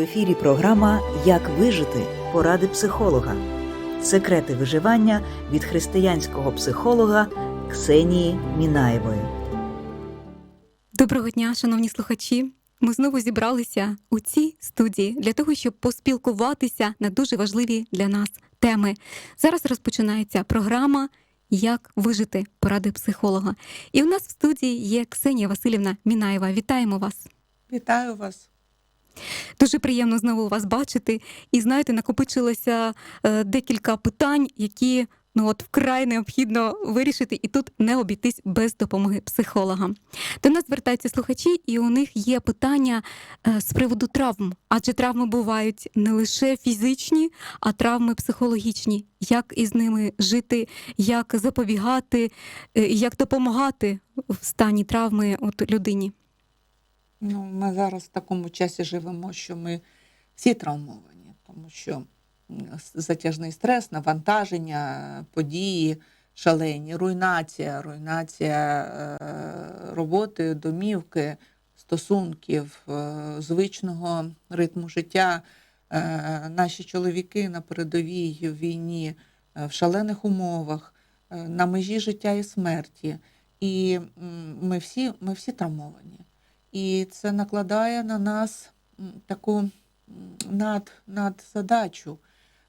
В ефірі програма Як вижити поради психолога. Секрети виживання від християнського психолога Ксенії Мінаєвої. Доброго дня, шановні слухачі. Ми знову зібралися у цій студії для того, щоб поспілкуватися на дуже важливі для нас теми. Зараз розпочинається програма Як вижити поради психолога. І у нас в студії є Ксенія Васильівна Мінаєва. Вітаємо вас! Вітаю вас. Дуже приємно знову вас бачити. І знаєте, накопичилося е, декілька питань, які ну от вкрай необхідно вирішити, і тут не обійтись без допомоги психолога. До нас звертаються слухачі, і у них є питання е, з приводу травм, адже травми бувають не лише фізичні, а травми психологічні. Як із ними жити, як запобігати, е, як допомагати в стані травми от людині. Ну, ми зараз в такому часі живемо, що ми всі травмовані, тому що затяжний стрес, навантаження, події шалені, руйнація, руйнація е, роботи, домівки, стосунків, е, звичного ритму життя. Е, Наші чоловіки на передовій війні в шалених умовах, на межі життя і смерті. І ми всі, ми всі травмовані. І це накладає на нас таку над, надзадачу.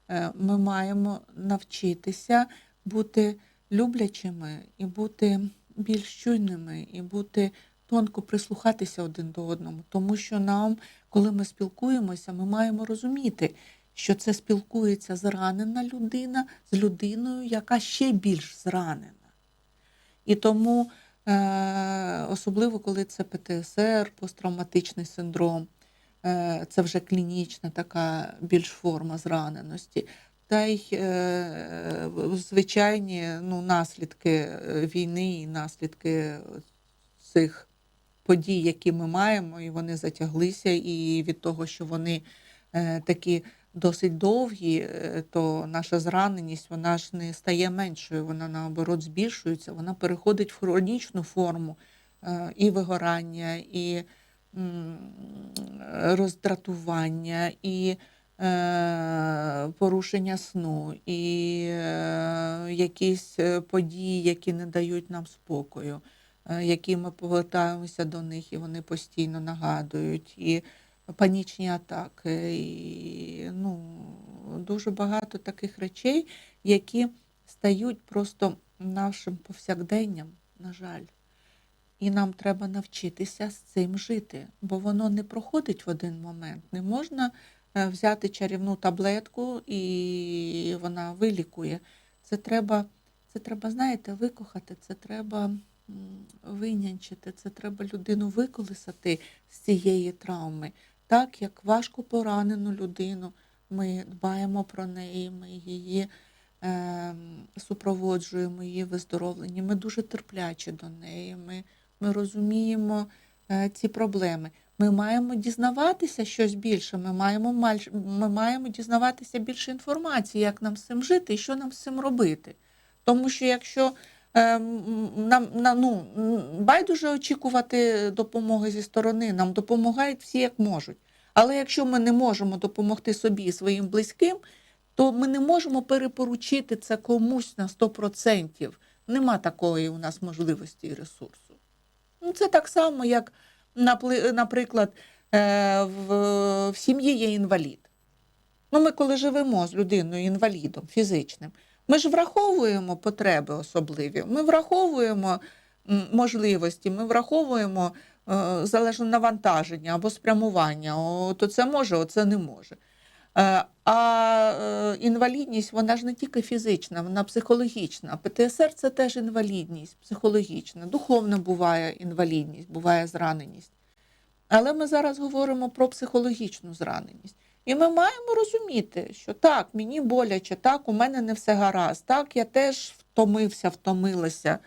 Е, Ми маємо навчитися бути люблячими і бути більш чуйними, і бути тонко прислухатися один до одному. Тому що нам, коли ми спілкуємося, ми маємо розуміти, що це спілкується зранена людина з людиною, яка ще більш зранена. І тому, особливо коли це ПТСР, посттравматичний синдром, е, це вже клінічна така більш форма зраненості. Та й е, звичайні ну, наслідки е, війни і наслідки цих подій, які ми маємо, і вони затяглися, і від того, що вони е, такі досить довгі, е, то наша зраненість вона ж не стає меншою, вона наоборот збільшується, вона переходить в хронічну форму е, і вигорання, і роздратування, і е, порушення сну, і якісь події, які не дають нам спокою, які ми повертаємося до них, і вони постійно нагадують. І панічні атаки, і ну, дуже багато таких речей, які стають просто нашим повсякденням, на жаль. І нам треба навчитися з цим жити, бо воно не проходить в один момент. Не можна е, взяти чарівну таблетку і вона вилікує. Це треба, це треба, знаєте, викохати, це треба винянчити, це треба людину виколисати з цієї травми. Так як важко поранену людину, ми дбаємо про неї, ми її е, супроводжуємо, її виздоровлення. Ми дуже терплячі до неї. Ми, ми розуміємо е, ці проблеми. Ми маємо дізнаватися щось більше, ми маємо, ми маємо дізнаватися більше інформації, як нам з цим жити і що нам з цим робити. Тому що якщо нам на, ну, байдуже очікувати допомоги зі сторони, нам допомагають всі як можуть. Але якщо ми не можемо допомогти собі і своїм близьким, то ми не можемо перепоручити це комусь на 100%. Нема такої у нас можливості і ресурсу. Ну, це так само, як, наприклад, е, в сім'ї є інвалід. Ну, ми коли живемо з людиною, інвалідом фізичним, ми ж враховуємо потреби особливі, ми враховуємо можливості, ми враховуємо е, залежно навантаження або спрямування. О, то це може, оце не може. Е, А е, інвалідність вона ж не тільки фізична, вона психологічна. ПТСР це теж інвалідність психологічна. Духовна буває інвалідність, буває зраненість. Але ми зараз говоримо про психологічну зраненість. І ми маємо розуміти, що так, мені боляче, так, у мене не все гаразд, так, я теж втомився, втомилася.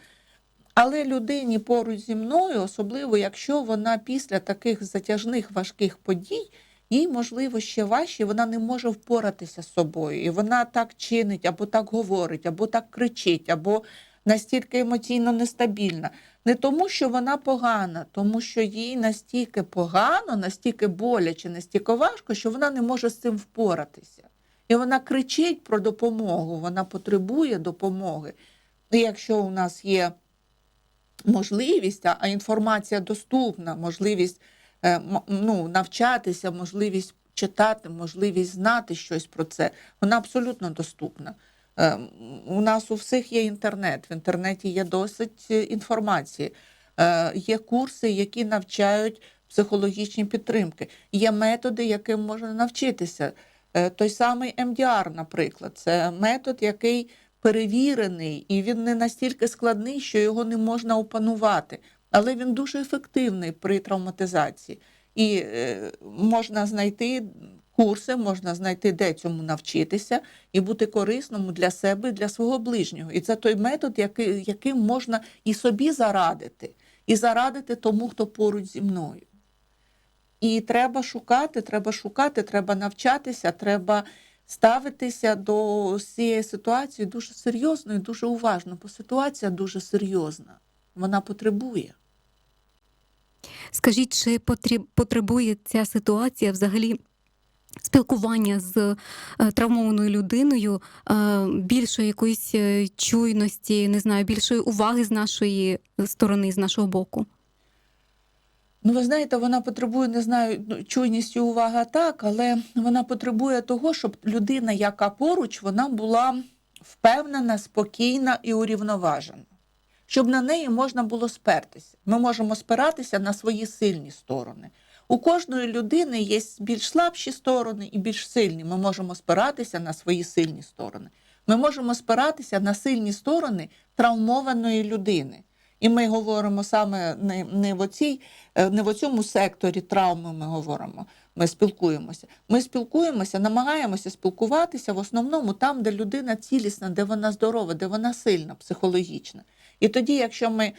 Але людині поруч зі мною, особливо якщо вона після таких затяжних важких подій, їй, можливо, ще важче, вона не може впоратися з собою. І вона так чинить, або так говорить, або так кричить, або настільки емоційно нестабільна. Не тому, що вона погана, тому що їй настільки погано, настільки боляче, настільки важко, що вона не може з цим впоратися. І вона кричить про допомогу, вона потребує допомоги. І якщо у нас є можливість, а інформація доступна, можливість е, ну, навчатися, можливість читати, можливість знати щось про це, вона абсолютно доступна. Е, м, У нас у всіх є інтернет. В інтернеті є досить е, інформації. Е, Є курси, які навчають психологічні підтримки. Є методи, яким можна навчитися. Е, Той самий МДР, наприклад, це метод, який перевірений, і він не настільки складний, що його не можна опанувати. Але він дуже ефективний при травматизації. І можна знайти курси, можна знайти, де цьому навчитися, і бути корисному для себе, для свого ближнього. І це той метод, який, яким можна і собі зарадити, і зарадити тому, хто поруч зі мною. І треба шукати, треба шукати, треба навчатися, треба ставитися до цієї ситуації дуже серйозно і дуже уважно, бо ситуація дуже серйозна. Вона потребує. Скажіть, чи потребує ця ситуація взагалі спілкування з е, травмованою людиною, е, більшої якоїсь е, чуйності, не знаю, більшої уваги з нашої сторони, з нашого боку? Ну, ви знаєте, вона потребує, не знаю, ну, чуйність і увага так, але вона потребує того, щоб людина, яка поруч, вона була впевнена, спокійна і урівноважена. Щоб на неї можна було спертися. Ми можемо спиратися на свої сильні сторони. У кожної людини є більш слабші сторони і більш сильні. Ми можемо спиратися на свої сильні сторони. Ми можемо спиратися на сильні сторони травмованої людини. І ми говоримо саме не, не, в оцій, е, не в цьому секторі травми ми говоримо, ми спілкуємося. Ми спілкуємося, намагаємося спілкуватися в основному там, де людина цілісна, де вона здорова, де вона сильна, психологічна. І тоді, якщо ми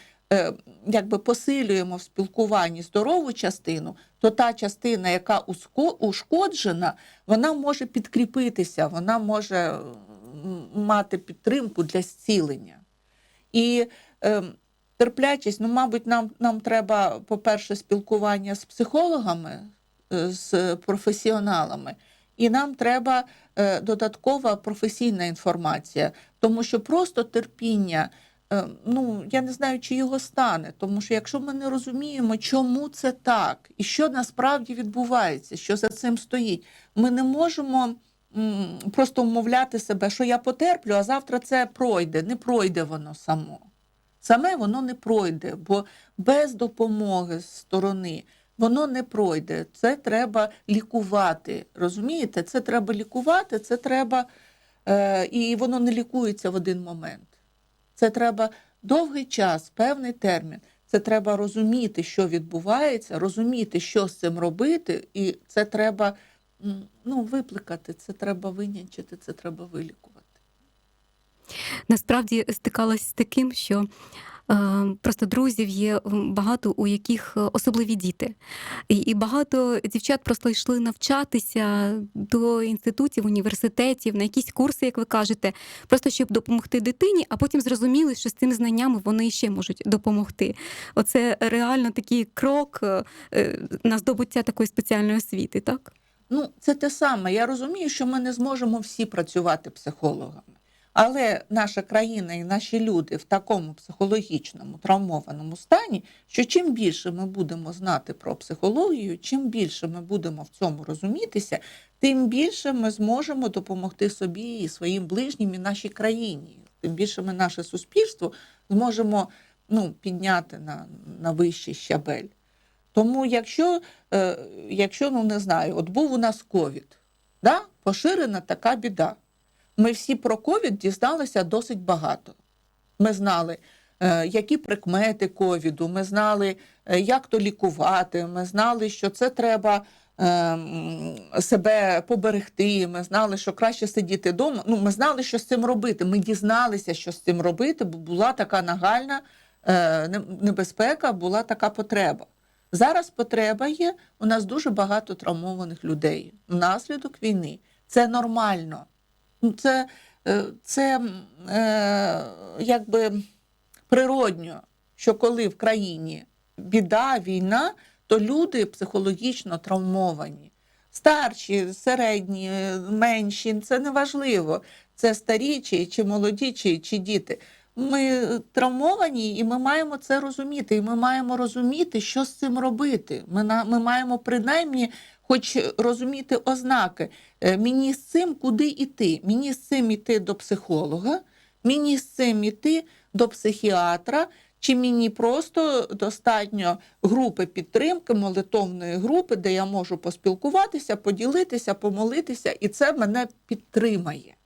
якби посилюємо в спілкуванні здорову частину, то та частина, яка ушкоджена, вона може підкріпитися, вона може мати підтримку для зцілення. І е, терплячість, ну, мабуть, нам, нам треба, по-перше, спілкування з психологами, е, з професіоналами, і нам треба е, додаткова професійна інформація, тому що просто терпіння. Е, Ну, я не знаю, чи його стане, тому що якщо ми не розуміємо, чому це так, і що насправді відбувається, що за цим стоїть, ми не можемо просто вмовляти себе, що я потерплю, а завтра це пройде. Не пройде воно само. Саме воно не пройде, бо без допомоги з сторони воно не пройде. Це треба лікувати. Розумієте? Це треба лікувати, це треба, е, і воно не лікується в один момент. Це треба довгий час, певний термін. Це треба розуміти, що відбувається, розуміти, що з цим робити, і це треба ну, випликати, це треба винянчити, це треба вилікувати. Насправді стикалась з таким, що просто друзів є багато, у яких е, особливі діти. І, багато дівчат просто йшли навчатися до інститутів, університетів, на якісь курси, як ви кажете, просто щоб допомогти дитині, а потім зрозуміли, що з цими знаннями вони ще можуть допомогти. Оце реально такий крок е, е, на здобуття такої спеціальної освіти, так? Ну, це те саме. Я розумію, що ми не зможемо всі працювати психологами. Але наша країна і наші люди в такому психологічному травмованому стані, що чим більше ми будемо знати про психологію, чим більше ми будемо в цьому розумітися, тим більше ми зможемо допомогти собі і своїм ближнім і нашій країні. Тим більше ми наше суспільство зможемо ну, підняти на, на вищий щабель. Тому, якщо, е, якщо ну не знаю, от був у нас ковід, да? поширена така біда. Ми всі про ковід дізналися досить багато. Ми знали, е, які прикмети ковіду, ми знали, е, як то лікувати, ми знали, що це треба е, себе поберегти, ми знали, що краще сидіти вдома. Ну, ми знали, що з цим робити. Ми дізналися, що з цим робити, бо була така нагальна небезпека, була така потреба. Зараз потреба є. У нас дуже багато травмованих людей внаслідок війни. Це нормально. Ну, Це, е, це е, якби природньо, що коли в країні біда, війна, то люди психологічно травмовані. Старші, середні, менші, це не важливо. Це старі, чи, чи молоді, чи, чи діти. Ми травмовані, і ми маємо це розуміти. І ми маємо розуміти, що з цим робити. Ми, на, ми маємо принаймні хоч розуміти ознаки. Е, Мені з цим куди йти? Мені з цим йти до психолога, мені з цим йти до психіатра, чи мені просто достатньо групи підтримки, молитовної групи, де я можу поспілкуватися, поділитися, помолитися, і це мене підтримає.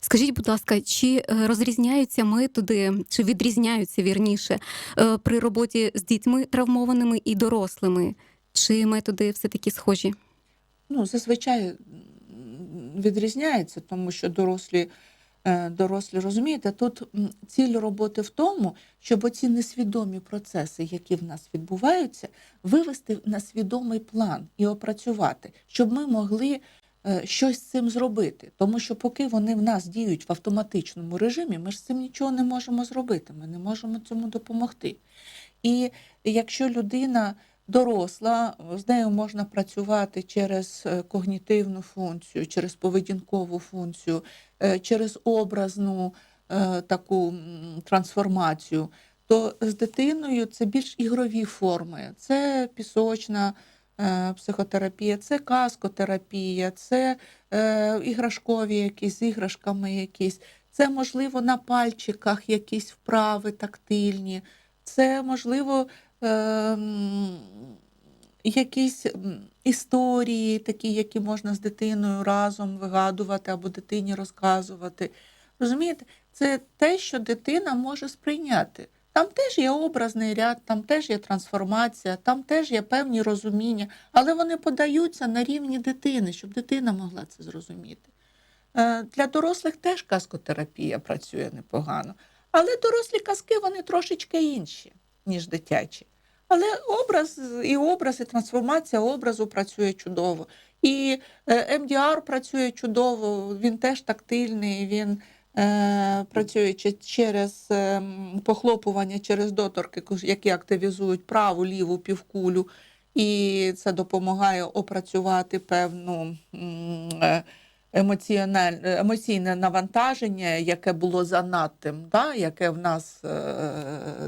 Скажіть, будь ласка, чи е, розрізняються методи, чи відрізняються вірніше е, при роботі з дітьми травмованими і дорослими? Чи методи все таки схожі? Ну, зазвичай відрізняється, тому що дорослі, е, дорослі розумієте, тут ціль роботи в тому, щоб оці несвідомі процеси, які в нас відбуваються, вивести на свідомий план і опрацювати, щоб ми могли е, щось з цим зробити. Тому що поки вони в нас діють в автоматичному режимі, ми ж з цим нічого не можемо зробити, ми не можемо цьому допомогти. І якщо людина доросла, з нею можна працювати через е, когнітивну функцію, через поведінкову функцію, е, через образну е, таку трансформацію, то з дитиною це більш ігрові форми. Це пісочна психотерапія, це каскотерапія, це іграшкові якісь з іграшками якісь. Це, можливо, на пальчиках якісь вправи тактильні, це, можливо, е, якісь історії, такі, які можна з дитиною разом вигадувати або дитині розказувати. Розумієте, це те, що дитина може сприйняти. Там теж є образний ряд, там теж є трансформація, там теж є певні розуміння, але вони подаються на рівні дитини, щоб дитина могла це зрозуміти. Е, Для дорослих теж казкотерапія працює непогано. Але дорослі казки вони трошечки інші, ніж дитячі. Але образ і образ, і трансформація образу працює чудово. І е, МДР працює чудово, він теж тактильний, він е, працює через е, похлопування, через доторки, які активізують праву, ліву півкулю. І це допомагає опрацювати певну е, емоційне навантаження, яке було занадтим, да? яке в нас е,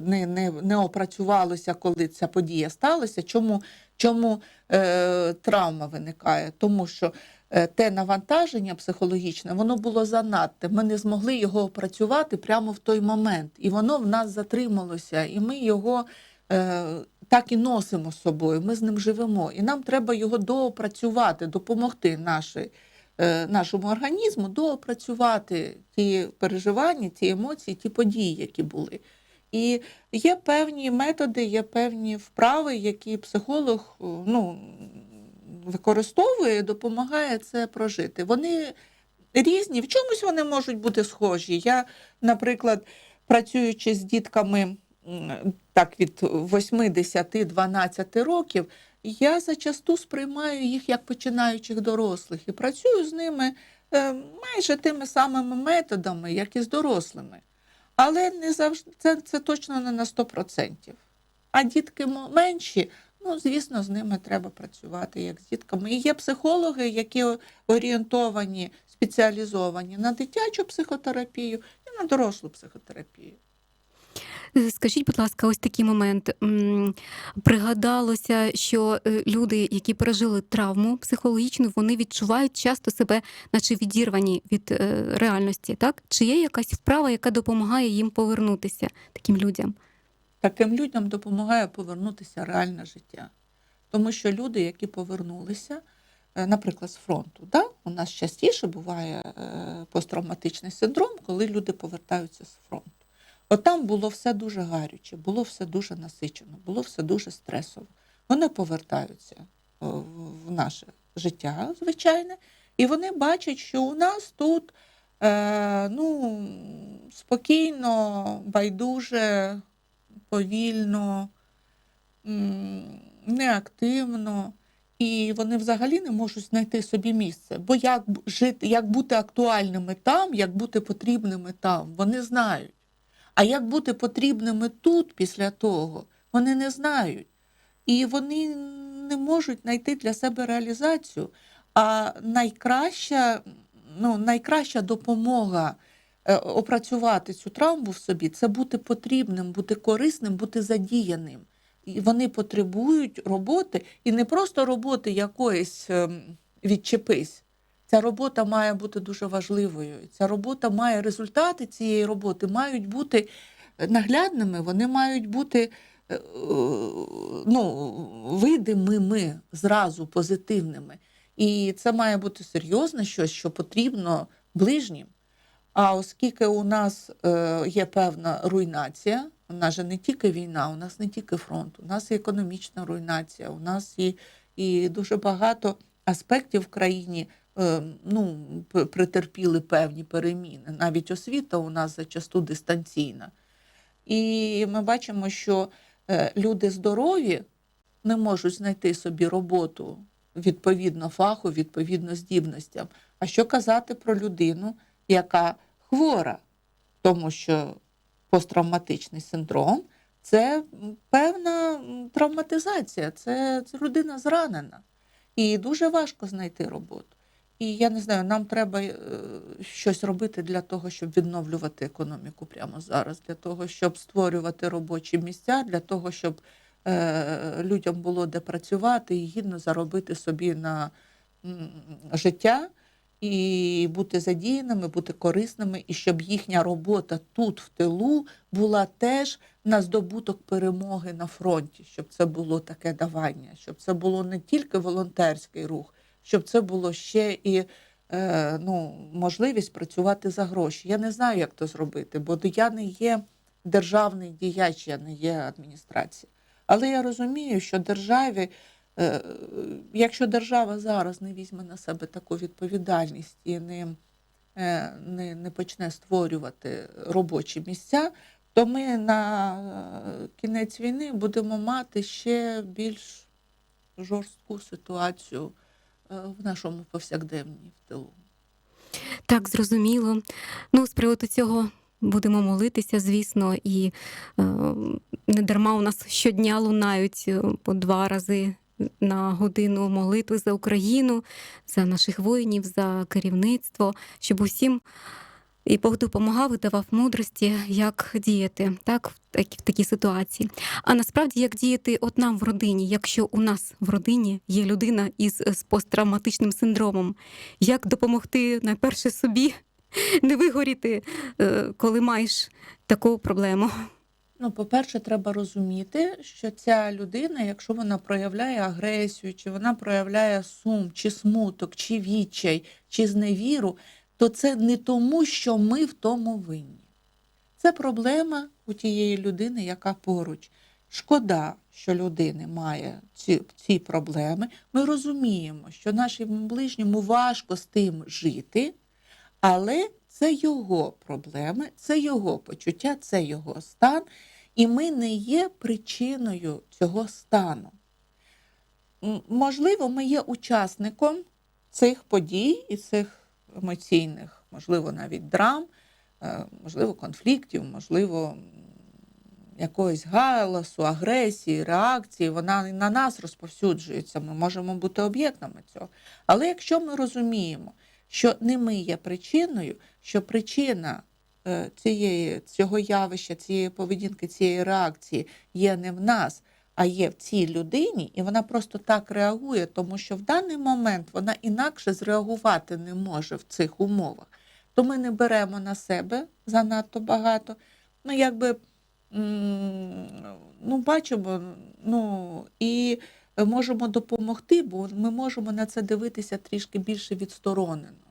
не, не, не опрацювалося, коли ця подія сталася. Чому, чому е, травма виникає? Тому що е, те навантаження психологічне, воно було занадтим. Ми не змогли його опрацювати прямо в той момент. І воно в нас затрималося, і ми його. Е, так і носимо з собою, ми з ним живемо, і нам треба його доопрацювати, допомогти нашій е, нашому організму доопрацювати ті переживання, ті емоції, ті події, які були. І є певні методи, є певні вправи, які психолог ну, використовує, допомагає це прожити. Вони різні, в чомусь вони можуть бути схожі. Я, наприклад, працюючи з дітками так від 8, 10, 12 років, я зачасту сприймаю їх як починаючих дорослих і працюю з ними е, майже тими самими методами, як і з дорослими. Але не завжди це, це точно не на 100%. А дітки менші, ну звісно, з ними треба працювати як з дітками. І є психологи, які орієнтовані, спеціалізовані на дитячу психотерапію і на дорослу психотерапію. Скажіть, будь ласка, ось такий момент. Пригадалося, що е, люди, які пережили травму психологічну, вони відчувають часто себе, наче відірвані від е, реальності. Так чи є якась вправа, яка допомагає їм повернутися таким людям? Таким людям допомагає повернутися реальне життя. Тому що люди, які повернулися, е, наприклад, з фронту, да? у нас частіше буває посттравматичний синдром, коли люди повертаються з фронту. От там було все дуже гаряче, було все дуже насичено, було все дуже стресово. Вони повертаються в наше життя, звичайне, і вони бачать, що у нас тут е, ну, спокійно, байдуже, повільно, неактивно. І вони взагалі не можуть знайти собі місце. Бо як жити, як бути актуальними там, як бути потрібними там, вони знають. А як бути потрібними тут після того, вони не знають. І вони не можуть знайти для себе реалізацію. А найкраща, ну, найкраща допомога е, опрацювати цю травму в собі це бути потрібним, бути корисним, бути задіяним. І вони потребують роботи, і не просто роботи якоїсь ем, відчепись. Ця робота має бути дуже важливою. Ця робота має результати цієї роботи мають бути наглядними, вони мають бути е, е, ну, видимими зразу позитивними. І це має бути серйозне щось, що потрібно ближнім. А оскільки у нас е, є певна руйнація, у нас же не тільки війна, у нас не тільки фронт, у нас і економічна руйнація, у нас і, і дуже багато аспектів в країні е, ну, п- претерпіли певні переміни. Навіть освіта у нас зачасту дистанційна. І ми бачимо, що е, люди здорові не можуть знайти собі роботу відповідно фаху, відповідно здібностям. А що казати про людину, яка хвора, тому що посттравматичний синдром це певна травматизація, це людина зранена. І дуже важко знайти роботу. І я не знаю, нам треба е, щось робити для того, щоб відновлювати економіку прямо зараз, для того, щоб створювати робочі місця, для того, щоб е, людям було де працювати і гідно заробити собі на життя і бути задіяними, бути корисними, і щоб їхня робота тут, в тилу, була теж на здобуток перемоги на фронті, щоб це було таке давання, щоб це було не тільки волонтерський рух, щоб це було ще і е, ну, можливість працювати за гроші. Я не знаю, як то зробити, бо я не є державний діяч, я не є адміністрація. Але я розумію, що державі, е, якщо держава зараз не візьме на себе таку відповідальність і не, е, не, не почне створювати робочі місця, то ми на кінець війни будемо мати ще більш жорстку ситуацію в нашому повсякденні в тилу. Так, зрозуміло. Ну, з приводу цього будемо молитися, звісно, і е, не дарма у нас щодня лунають е, по два рази на годину молитви за Україну, за наших воїнів, за керівництво, щоб усім і Бог допомагав і давав мудрості, як діяти так, в такі- в такій ситуації. А насправді, як діяти от нам в родині, якщо у нас в родині є людина із з посттравматичним синдромом, як допомогти найперше собі не вигоріти, е, коли маєш таку проблему? Ну, по-перше, треба розуміти, що ця людина, якщо вона проявляє агресію, чи вона проявляє сум, чи смуток, чи відчай, чи зневіру, то це не тому, що ми в тому винні. Це проблема у тієї людини, яка поруч. Шкода, що людина має ці, ці проблеми. Ми розуміємо, що нашому ближньому важко з тим жити, але це його проблеми, це його почуття, це його стан, і ми не є причиною цього стану. Можливо, ми є учасником цих подій і цих емоційних, можливо, навіть драм, е, можливо, конфліктів, можливо, якогось галасу, агресії, реакції, вона на нас розповсюджується. Ми можемо бути об'єктами цього. Але якщо ми розуміємо, що не ми є причиною, що причина е, цієї, цього явища, цієї поведінки, цієї реакції є не в нас, а є в цій людині, і вона просто так реагує, тому що в даний момент вона інакше зреагувати не може в цих умовах. То ми не беремо на себе занадто багато. Ну, якби ну, бачимо, ну і можемо допомогти, бо ми можемо на це дивитися трішки більше відсторонено.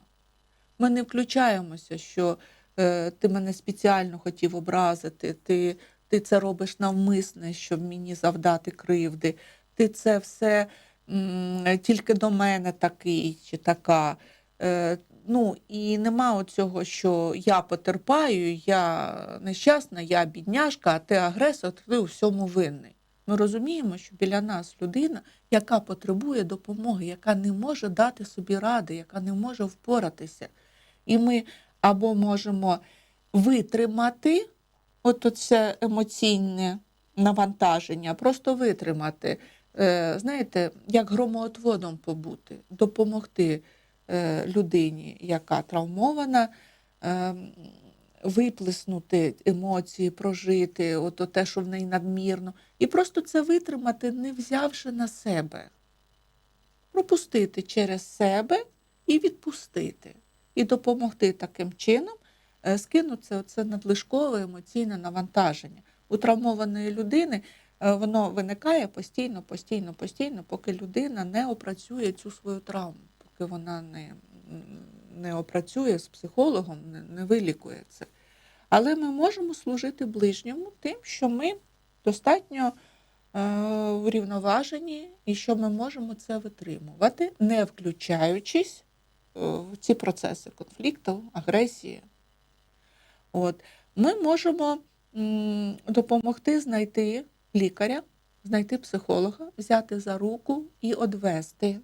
Ми не включаємося, що е, ти мене спеціально хотів образити, ти, ти це робиш навмисне, щоб мені завдати кривди, ти це все м, тільки до мене такий чи така. Е, ну і нема оцього, що я потерпаю, я нещасна, я бідняшка, а ти агресор, ти у всьому винний. Ми розуміємо, що біля нас людина, яка потребує допомоги, яка не може дати собі ради, яка не може впоратися. І ми або можемо витримати от це емоційне навантаження, просто витримати. Е, Знаєте, як громоотводом побути, допомогти е, людині, яка травмована, е, виплеснути емоції, прожити, от те, що в неї надмірно, і просто це витримати, не взявши на себе. Пропустити через себе і відпустити. І допомогти таким чином е, скинути це надлишкове емоційне навантаження. У травмованої людини е, воно виникає постійно, постійно, постійно, поки людина не опрацює цю свою травму, поки вона не, не опрацює з психологом, не, не вилікує це. Але ми можемо служити ближньому тим, що ми достатньо е, врівноважені і що ми можемо це витримувати, не включаючись е, в ці процеси конфлікту, агресії. От. Ми можемо допомогти знайти лікаря, знайти психолога, взяти за руку і одвести.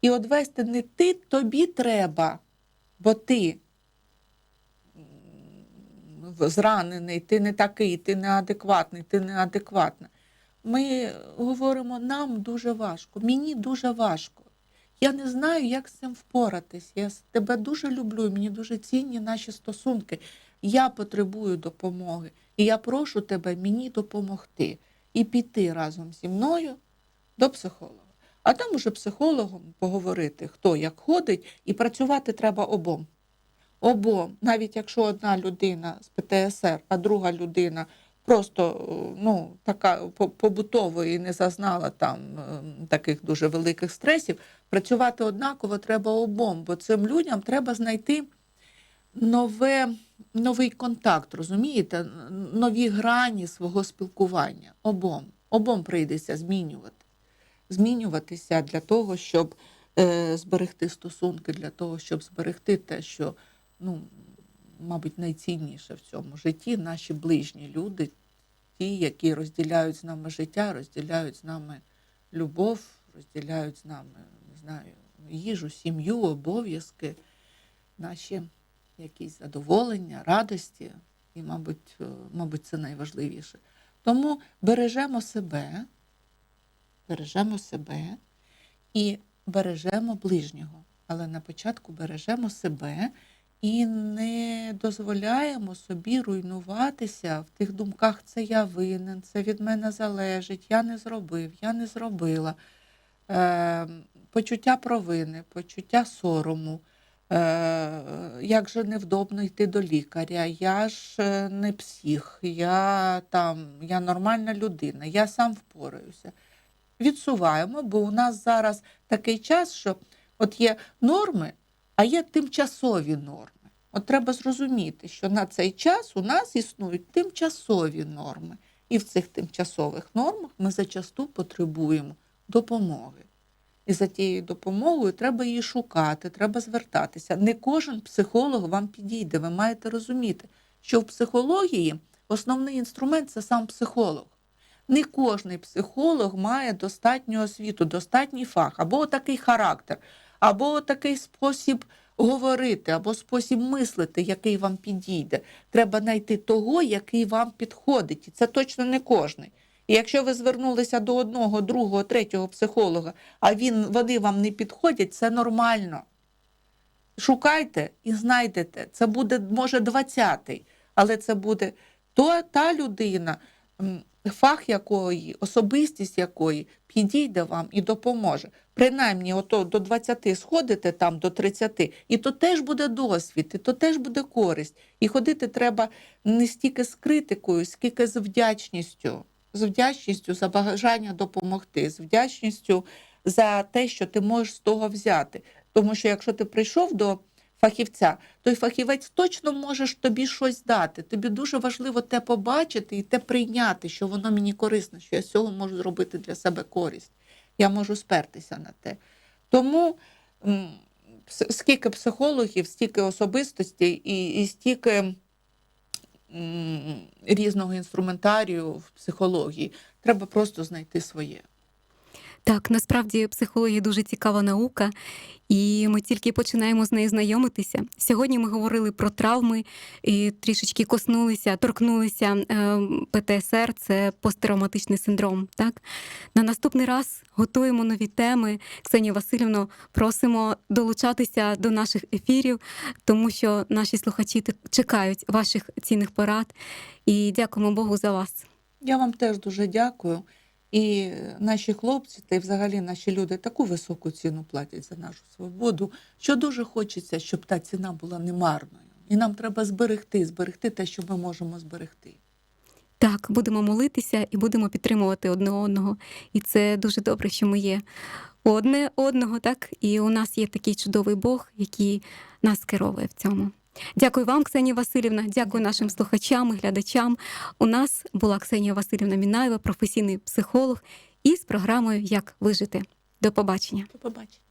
І одвести не ти тобі треба, бо ти зранений, ти не такий, ти неадекватний, ти неадекватна. Ми говоримо, нам дуже важко, мені дуже важко. Я не знаю, як з цим впоратись. Я тебе дуже люблю, мені дуже цінні наші стосунки. Я потребую допомоги. І я прошу тебе мені допомогти і піти разом зі мною до психолога. А там уже психологом поговорити, хто як ходить, і працювати треба обом. Обом, навіть якщо одна людина з ПТСР, а друга людина просто ну, така по- побутово і не зазнала там е, таких дуже великих стресів, працювати однаково треба обом, бо цим людям треба знайти нове, новий контакт, розумієте, нові грані свого спілкування. Обом. Обом прийдеться змінювати. Змінюватися для того, щоб е, зберегти стосунки, для того, щоб зберегти те, що, ну, мабуть, найцінніше в цьому житті наші ближні люди, ті, які розділяють з нами життя, розділяють з нами любов, розділяють з нами, не знаю, їжу, сім'ю, обов'язки, наші якісь задоволення, радості, і, мабуть, е, мабуть, це найважливіше. Тому бережемо себе, бережемо себе і бережемо ближнього. Але на початку бережемо себе і не дозволяємо собі руйнуватися в тих думках, це я винен, це від мене залежить, я не зробив, я не зробила. Е, почуття провини, почуття сорому. Е, як же невдобно йти до лікаря, я ж е, не псих, я там, я нормальна людина, я сам впораюся. Відсуваємо, бо у нас зараз такий час, що от є норми, а є тимчасові норми. От треба зрозуміти, що на цей час у нас існують тимчасові норми. І в цих тимчасових нормах ми зачасту потребуємо допомоги. І за тією допомогою треба її шукати, треба звертатися. Не кожен психолог вам підійде. Ви маєте розуміти, що в психології основний інструмент це сам психолог. Не кожний психолог має достатню освіту, достатній фах, або такий характер, або такий спосіб говорити, або спосіб мислити, який вам підійде. Треба знайти того, який вам підходить. І це точно не кожний. І якщо ви звернулися до одного, другого, третього психолога, а він, вони вам не підходять, це нормально. Шукайте і знайдете. Це буде, може, 20-й, але це буде то, та людина, фах якої, особистість якої підійде вам і допоможе. Принаймні, ото до 20 сходите там до 30, і то теж буде досвід, і то теж буде користь. І ходити треба не стільки з критикою, скільки з вдячністю. З вдячністю за бажання допомогти, з вдячністю за те, що ти можеш з того взяти. Тому що якщо ти прийшов до фахівця, той фахівець точно може тобі щось дати. Тобі дуже важливо те побачити і те прийняти, що воно мені корисне, що я з цього можу зробити для себе користь. Я можу спертися на те. Тому скільки психологів, стільки особистостей і, і стільки різного інструментарію в психології. Треба просто знайти своє. Так, насправді психологія дуже цікава наука, і ми тільки починаємо з нею знайомитися. Сьогодні ми говорили про травми і трішечки коснулися, торкнулися е, ПТСР, це посттравматичний синдром. Так на наступний раз готуємо нові теми. Ксенія Васильівна, просимо долучатися до наших ефірів, тому що наші слухачі чекають ваших цінних порад. І дякуємо Богу за вас. Я вам теж дуже дякую. І наші хлопці, та й взагалі наші люди таку високу ціну платять за нашу свободу, що дуже хочеться, щоб та ціна була немарною. І нам треба зберегти, зберегти те, що ми можемо зберегти. Так, будемо молитися і будемо підтримувати одне одного. І це дуже добре, що ми є одне одного, так? І у нас є такий чудовий Бог, який нас керовує в цьому. Дякую вам, Ксенія Васильівна. Дякую нашим слухачам і глядачам. У нас була Ксенія Васильівна Мінаєва, професійний психолог, із програмою Як вижити. До побачення. До побачення.